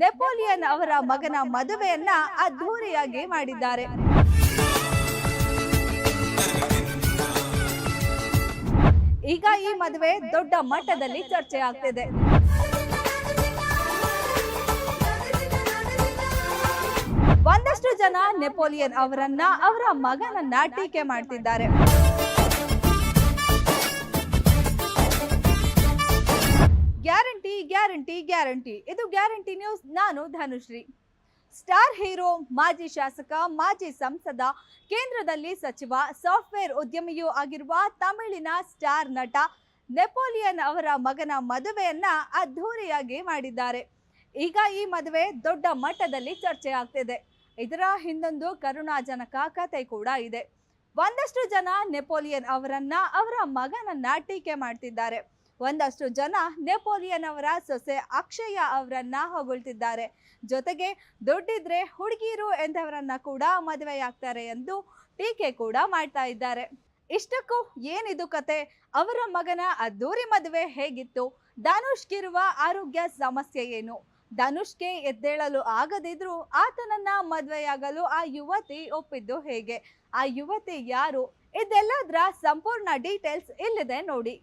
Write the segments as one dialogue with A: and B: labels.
A: Napoleon ಅವರ ಮಗನ ಮದುವೆಯನ್ನ ಅದ್ಧೂರಿಯಾಗಿ ಮಾಡಿದ್ದಾರೆ. ಈಗ ಈ ಮದುವೆ ದೊಡ್ಡ ಮಟ್ಟದಲ್ಲಿ ಚರ್ಚೆ ಆಗ್ತಿದೆ. ಒಂದಷ್ಟು ಜನ ನೆಪೋಲಿಯನ್ ಅವರನ್ನ ಅವರ ಮಗನನ್ನ ಟೀಕೆ ಮಾಡ್ತಿದ್ದಾರೆ. Guarantee guarantee. ಇದು ಗ್ಯಾರಂಟಿ ನ್ಯೂಸ್. ನಾನು ಧನುಶ್ರೀ. ಸ್ಟಾರ್ ಹೀರೋ, ಮಾಜಿ ಶಾಸಕ, ಮಾಜಿ ಸಂಸದ, ಕೇಂದ್ರದಲ್ಲಿ ಸಚಿವ, ಸಾಫ್ಟ್ವೇರ್ ಉದ್ಯಮಿಯೂ ಆಗಿರುವ ತಮಿಳಿನ ಸ್ಟಾರ್ ನಟ ನೆಪೋಲಿಯನ್ ಅವರ ಮಗನ ಮದುವೆಯನ್ನ ಅದ್ಧೂರಿಯಾಗಿ ಮಾಡಿದ್ದಾರೆ. ಈಗ ಈ ಮದುವೆ ದೊಡ್ಡ ಮಟ್ಟದಲ್ಲಿ ಚರ್ಚೆ ಆಗ್ತಿದೆ. ಇದರ ಹಿಂದೊಂದು ಕರುಣಾಜನಕ ಕತೆ ಕೂಡ ಇದೆ. ಒಂದಷ್ಟು ಜನ ನೆಪೋಲಿಯನ್ ಅವರನ್ನ, ಅವರ ಮಗನನ್ನ ಟೀಕೆ ಮಾಡ್ತಿದ್ದಾರೆ. ಒಂದಷ್ಟು ಜನ ನೆಪೋಲಿಯನ್ ಅವರ ಸೊಸೆ ಅಕ್ಷಯ ಅವರನ್ನ ಹೊಗಳ್ತಿದ್ದಾರೆ. ಜೊತೆಗೆ ದುಡ್ಡಿದ್ರೆ ಹುಡುಗಿರು ಎಂದವರನ್ನ ಕೂಡ ಮದುವೆಯಾಗ್ತಾರೆ ಎಂದು ಟೀಕೆ ಕೂಡ ಮಾಡ್ತಾ ಇದ್ದಾರೆ. ಇಷ್ಟಕ್ಕೂ ಏನಿದು ಕತೆ? ಅವರ ಮಗನ ಅದ್ದೂರಿ ಮದುವೆ ಹೇಗಿತ್ತು? ಧನುಷ್ಗಿರುವ ಆರೋಗ್ಯ ಸಮಸ್ಯೆ ಏನು? ಧನುಷ್ಗೆ ಎದ್ದೇಳಲು ಆಗದಿದ್ರು ಆತನನ್ನ ಮದುವೆಯಾಗಲು ಆ ಯುವತಿ ಒಪ್ಪಿದ್ದು ಹೇಗೆ? ಆ ಯುವತಿ ಯಾರು? ಇದೆಲ್ಲದರ ಸಂಪೂರ್ಣ ಡೀಟೇಲ್ಸ್ ಇಲ್ಲಿದೆ ನೋಡಿ.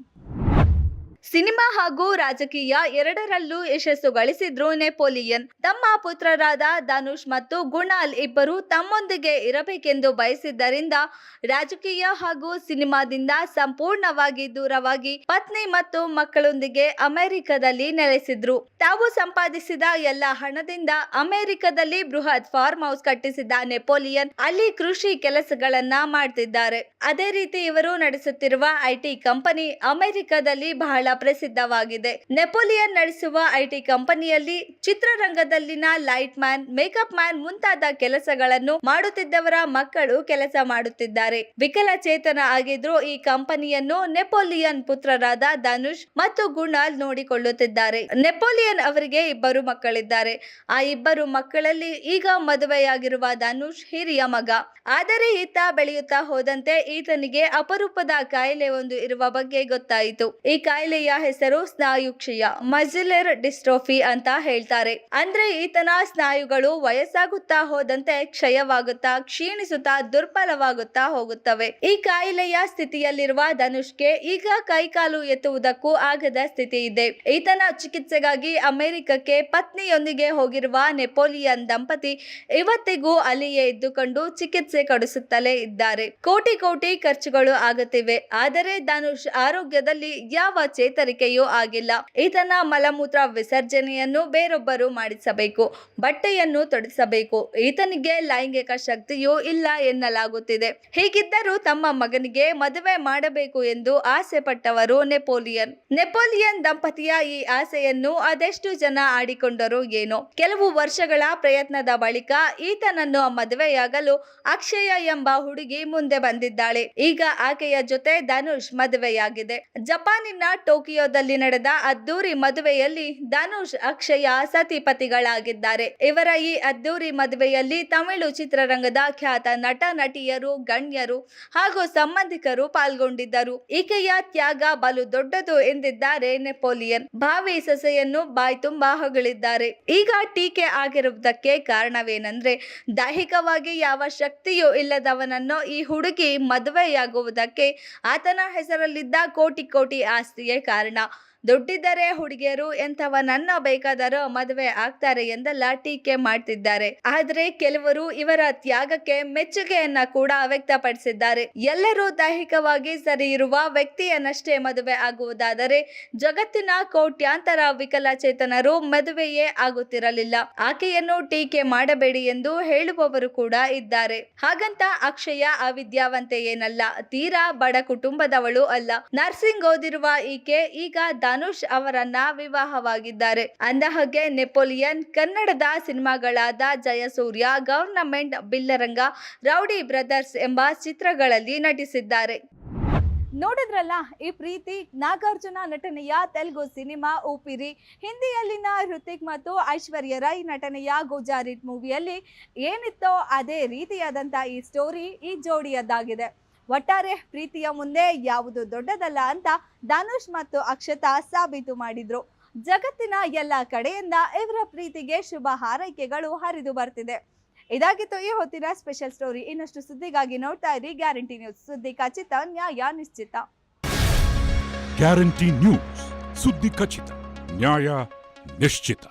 A: ಸಿನಿಮಾ ಹಾಗೂ ರಾಜಕೀಯ ಎರಡರಲ್ಲೂ ಯಶಸ್ಸು ಗಳಿಸಿದ್ರು ನೆಪೋಲಿಯನ್. ತಮ್ಮ ಪುತ್ರರಾದ ಧನುಷ್ ಮತ್ತು ಗುಣಾಲ್ ಇಬ್ಬರು ತಮ್ಮೊಂದಿಗೆ ಇರಬೇಕೆಂದು ಬಯಸಿದ್ದರಿಂದ ರಾಜಕೀಯ ಹಾಗೂ ಸಿನಿಮಾದಿಂದ ಸಂಪೂರ್ಣವಾಗಿ ದೂರವಾಗಿ ಪತ್ನಿ ಮತ್ತು ಮಕ್ಕಳೊಂದಿಗೆ ಅಮೆರಿಕದಲ್ಲಿ ನೆಲೆಸಿದ್ರು. ತಾವು ಸಂಪಾದಿಸಿದ ಎಲ್ಲ ಹಣದಿಂದ ಅಮೆರಿಕದಲ್ಲಿ ಬೃಹತ್ ಫಾರ್ಮ್ ಹೌಸ್ ಕಟ್ಟಿಸಿದ್ದ ನೆಪೋಲಿಯನ್ ಅಲ್ಲಿ ಕೃಷಿ ಕೆಲಸಗಳನ್ನ ಮಾಡ್ತಿದ್ದಾರೆ. ಅದೇ ರೀತಿ ಇವರು ನಡೆಸುತ್ತಿರುವ ಐಟಿ ಕಂಪನಿ ಅಮೆರಿಕದಲ್ಲಿ ಬಹಳ ಪ್ರಸಿದ್ಧವಾಗಿದೆ. ನೆಪೋಲಿಯನ್ ನಡೆಸುವ ಐಟಿ ಕಂಪನಿಯಲ್ಲಿ ಚಿತ್ರರಂಗದಲ್ಲಿನ ಲೈಟ್ ಮ್ಯಾನ್, ಮೇಕಪ್ ಮ್ಯಾನ್ ಮುಂತಾದ ಕೆಲಸಗಳನ್ನು ಮಾಡುತ್ತಿದ್ದವರ ಮಕ್ಕಳು ಕೆಲಸ ಮಾಡುತ್ತಿದ್ದಾರೆ. ವಿಕಲಚೇತನ ಆಗಿದ್ರು ಈ ಕಂಪನಿಯನ್ನು ನೆಪೋಲಿಯನ್ ಪುತ್ರರಾದ ಧನುಷ್ ಮತ್ತು ಗುಣಾಲ್ ನೋಡಿಕೊಳ್ಳುತ್ತಿದ್ದಾರೆ. ನೆಪೋಲಿಯನ್ ಅವರಿಗೆ ಇಬ್ಬರು ಮಕ್ಕಳಿದ್ದಾರೆ. ಆ ಇಬ್ಬರು ಮಕ್ಕಳಲ್ಲಿ ಈಗ ಮದುವೆಯಾಗಿರುವ ಧನುಷ್ ಹಿರಿಯ ಮಗ. ಆದರೆ ಈತ ಬೆಳೆಯುತ್ತಾ ಹೋದಂತೆ ಈತನಿಗೆ ಅಪರೂಪದ ಕಾಯಿಲೆ ಒಂದು ಇರುವ ಬಗ್ಗೆ ಗೊತ್ತಾಯಿತು. ಈ ಕಾಯಿಲೆಯ ಹೆಸರು ಸ್ನಾಯು ಕ್ಷಯ ಮಜಿಲರ್ ಡಿಸ್ಟ್ರೋಫಿ ಅಂತ ಹೇಳ್ತಾರೆ. ಅಂದ್ರೆ ಈತನ ಸ್ನಾಯುಗಳು ವಯಸ್ಸಾಗುತ್ತಾ ಹೋದಂತೆ ಕ್ಷಯವಾಗುತ್ತಾ, ಕ್ಷೀಣಿಸುತ್ತಾ, ದುರ್ಬಲವಾಗುತ್ತಾ ಹೋಗುತ್ತವೆ. ಈ ಕಾಯಿಲೆಯ ಸ್ಥಿತಿಯಲ್ಲಿರುವ ಧನುಷ್ಗೆ ಈಗ ಕೈಕಾಲು ಎತ್ತುವುದಕ್ಕೂ ಆಗದ ಸ್ಥಿತಿ ಇದೆ ಈತನ ಚಿಕಿತ್ಸೆಗಾಗಿ ಅಮೆರಿಕಕ್ಕೆ ಪತ್ನಿಯೊಂದಿಗೆ ಹೋಗಿರುವ ನೆಪೋಲಿಯನ್ ದಂಪತಿ ಇವತ್ತಿಗೂ ಅಲ್ಲಿಯೇ ಇದ್ದುಕೊಂಡು ಚಿಕಿತ್ಸೆ ಕೊಡಿಸುತ್ತಲೇ ಇದ್ದಾರೆ. ಕೋಟಿ ಕೋಟಿ ಖರ್ಚುಗಳು ಆಗುತ್ತಿವೆ. ಆದರೆ ಧನುಷ್ ಆರೋಗ್ಯದಲ್ಲಿ ಯಾವ ಚೇತರಿಕೆಯೂ ಆಗಿಲ್ಲ. ಈತನ ಮಲಮೂತ್ರ ವಿಸರ್ಜನೆಯನ್ನು ಬೇರೊಬ್ಬರು ಮಾಡಿಸಬೇಕು, ಬಟ್ಟೆಯನ್ನು ತೊಡಿಸಬೇಕು. ಈತನಿಗೆ ಲೈಂಗಿಕ ಶಕ್ತಿಯೂ ಇಲ್ಲ ಎನ್ನಲಾಗುತ್ತಿದೆ. ಹೀಗಿದ್ದರೂ ತಮ್ಮ ಮಗನಿಗೆ ಮದುವೆ ಮಾಡಬೇಕು ಎಂದು ಆಸೆ ಪಟ್ಟವರು ನೆಪೋಲಿಯನ್. ನೆಪೋಲಿಯನ್ ದಂಪತಿಯ ಈ ಆಸೆಯನ್ನು ಅದೆಷ್ಟು ಜನ ಆಡಿಕೊಂಡರು ಏನೋ. ಕೆಲವು ವರ್ಷಗಳ ಪ್ರಯತ್ನದ ಬಳಿಕ ಈತನನ್ನು ಮದುವೆಯಾಗಲು ಅಕ್ಷಯ ಎಂಬ ಹುಡುಗಿ ಮುಂದೆ ಬಂದಿದ್ದಾಳೆ. ಈಗ ಆಕೆಯ ಜೊತೆ ಧನುಷ್ ಮದುವೆಯಾಗಿದೆ. ಜಪಾನಿನ ಟೋಕಿಯೋದಲ್ಲಿ ನಡೆದ ಅದ್ದೂರಿ ಮದುವೆಯಲ್ಲಿ ಧನುಷ್, ಅಕ್ಷಯ ಸತಿಪತಿಗಳಾಗಿದ್ದಾರೆ. ಇವರ ಈ ಅದ್ದೂರಿ ಮದುವೆಯಲ್ಲಿ ತಮಿಳು ಚಿತ್ರರಂಗದ ಖ್ಯಾತ ನಟ, ನಟಿಯರು, ಗಣ್ಯರು ಹಾಗೂ ಸಂಬಂಧಿಕರು ಪಾಲ್ಗೊಂಡಿದ್ದರು. ಈಕೆಯ ತ್ಯಾಗ ಬಲು ದೊಡ್ಡದು ಎಂದಿದ್ದಾರೆ ನೆಪೋಲಿಯನ್. ಭಾವಿ ಸೊಸೆಯನ್ನು ಬಾಯ್ ತುಂಬಾ ಹೊಗಳಿದ್ದಾರೆ. ಈಗ ಟೀಕೆ ಆಗಿರುವುದಕ್ಕೆ ಕಾರಣವೇನೆಂದ್ರೆ, ದೈಹಿಕವಾಗಿ ಯಾವ ಶಕ್ತಿಯೂ ಇಲ್ಲದವನನ್ನು ಈ ಹುಡುಗಿ ಮದುವೆಯಾಗುವುದಕ್ಕೆ ಆತನ ಹೆಸರಲ್ಲಿದ್ದ ಕೋಟಿ ಕೋಟಿ ಆಸ್ತಿಯೇ ಕಾರಣ ದುಡ್ಡಿದ್ದರೆ ಹುಡುಗಿಯರು ಎಂಥವನನ್ನ ಬೇಕಾದರೂ ಮದುವೆ ಆಗ್ತಾರೆ ಎಂದೆಲ್ಲ ಟೀಕೆ ಮಾಡ್ತಿದ್ದಾರೆ. ಆದ್ರೆ ಕೆಲವರು ಇವರ ತ್ಯಾಗಕ್ಕೆ ಮೆಚ್ಚುಗೆಯನ್ನ ಕೂಡ ವ್ಯಕ್ತಪಡಿಸಿದ್ದಾರೆ. ಎಲ್ಲರೂ ದೈಹಿಕವಾಗಿ ಸರಿ ಇರುವ ವ್ಯಕ್ತಿಯನ್ನಷ್ಟೇ ಮದುವೆ ಆಗುವುದಾದರೆ ಜಗತ್ತಿನ ಕೋಟ್ಯಾಂತರ ವಿಕಲಚೇತನರು ಮದುವೆಯೇ ಆಗುತ್ತಿರಲಿಲ್ಲ. ಆಕೆಯನ್ನು ಟೀಕೆ ಮಾಡಬೇಡಿ ಎಂದು ಹೇಳುವವರು ಕೂಡ ಇದ್ದಾರೆ. ಹಾಗಂತ ಅಕ್ಷಯ ಅವಿದ್ಯಾವಂತೆ ಏನಲ್ಲ ತೀರಾ ಬಡ ಕುಟುಂಬದವಳು ಅಲ್ಲ. ನರ್ಸಿಂಗ್ ಓದಿರುವ ಈಕೆ ಈಗ ಧನುಷ್ ಅವರನ್ನ ವಿವಾಹವಾಗಿದ್ದಾರೆ ಅಂದಹಾಗೆ, ನೆಪೋಲಿಯನ್ ಕನ್ನಡದ ಸಿನಿಮಾಗಳಾದ Jayasurya, government Billaranga, rowdy brothers ಎಂಬ ಚಿತ್ರಗಳಲ್ಲಿ ನಟಿಸಿದ್ದಾರೆ. ನೋಡಿದ್ರಲ್ಲ, ಈ ಪ್ರೀತಿ, ನಾಗಾರ್ಜುನ ನಟನೆಯ ತೆಲುಗು ಸಿನಿಮಾ ಉಪಿರಿ ಹಿಂದಿಯಲ್ಲಿನ ಹೃತಿಕ್ ಮತ್ತು ಐಶ್ವರ್ಯ ರೈ ನಟನೆಯ ಗುಜಾರಿಟ್ ಮೂವಿಯಲ್ಲಿ ಏನಿತ್ತೋ ಅದೇ ರೀತಿಯಾದಂಥ ಈ ಸ್ಟೋರಿ ಈ ಜೋಡಿಯದ್ದಾಗಿದೆ. ಒಟ್ಟಾರೆ ಪ್ರೀತಿಯ ಮುಂದೆ ಯಾವುದು ದೊಡ್ಡದಲ್ಲ ಅಂತ ಧನುಷ್ ಮತ್ತು ಅಕ್ಷತಾ ಸಾಬೀತು ಮಾಡಿದ್ರು. ಜಗತ್ತಿನ ಎಲ್ಲ ಕಡೆಯಿಂದ ಇವರ ಪ್ರೀತಿಗೆ ಶುಭ ಹಾರೈಕೆಗಳು ಹರಿದು ಬರ್ತಿದೆ. ಇದಾಗಿತ್ತು ಈ ಹೊತ್ತಿನ ಸ್ಪೆಷಲ್ ಸ್ಟೋರಿ. ಇನ್ನಷ್ಟು ಸುದ್ದಿಗಾಗಿ ನೋಡ್ತಾ ಇರಿ. Guarantee news. ಸುದ್ದಿ ಖಚಿತ, ನ್ಯಾಯ ನಿಶ್ಚಿತ.
B: Guarantee news. ಸುದ್ದಿ ಖಚಿತ, ನ್ಯಾಯ ನಿಶ್ಚಿತ.